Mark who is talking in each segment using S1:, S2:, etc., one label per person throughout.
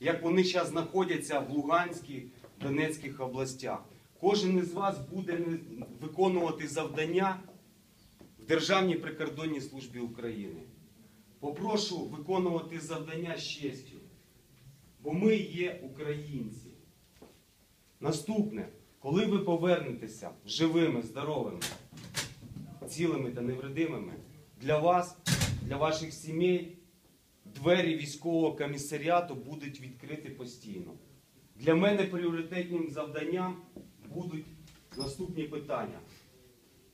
S1: як вони зараз знаходяться в Луганській, Донецьких областях. Кожен із вас буде виконувати завдання в Державній прикордонній службі України. Попрошу виконувати завдання з честю, бо ми є українці. Наступне, коли ви повернетеся живими, здоровими, цілими та невредимими, для вас, для ваших сімей, двері військового комісаріату будуть відкриті постійно. Для мене пріоритетним завданням будуть наступні питання.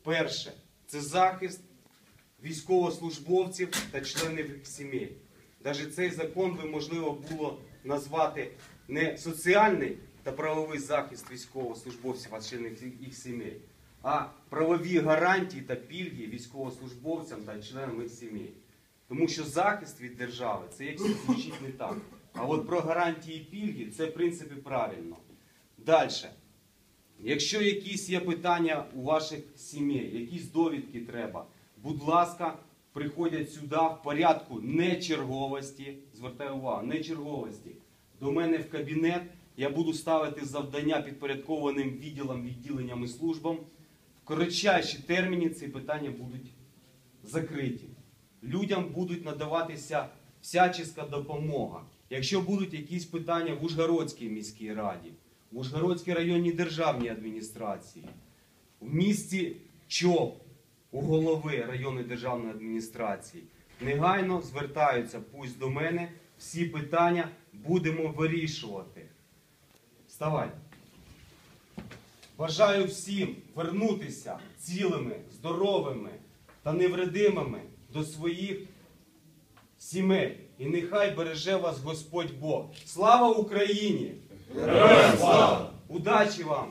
S1: Перше це захист військовослужбовців та членів сімей. Навіть цей закон би можливо було назвати не соціальний та правовий захист військовослужбовців та членів їх сімей, а правові гарантії та пільги військовослужбовцям та членам їх сімей. Тому що захист від держави це як звучить не так. А от про гарантії пільги це в принципі правильно. Далі. Якщо якісь є питання у ваших сімей, якісь довідки треба, будь ласка, приходять сюди в порядку не черговості. Звертаю увагу, не черговості. До мене в кабінет я буду ставити завдання підпорядкованим відділам, відділенням і службам. В коротчайші терміни ці питання будуть закриті. Людям будуть надаватися всяческа допомога. Якщо будуть якісь питання в Ужгородській міській раді, в Ужгородській районній державній адміністрації, в місті ЧОП у голови районної державної адміністрації, негайно звертаються пусть до мене, всі питання будемо вирішувати. Вставай. Бажаю всім вернутися цілими, здоровими та невредимими до своїх сімей. І нехай береже вас Господь Бог. Слава Україні! Героям слава! Удачі вам!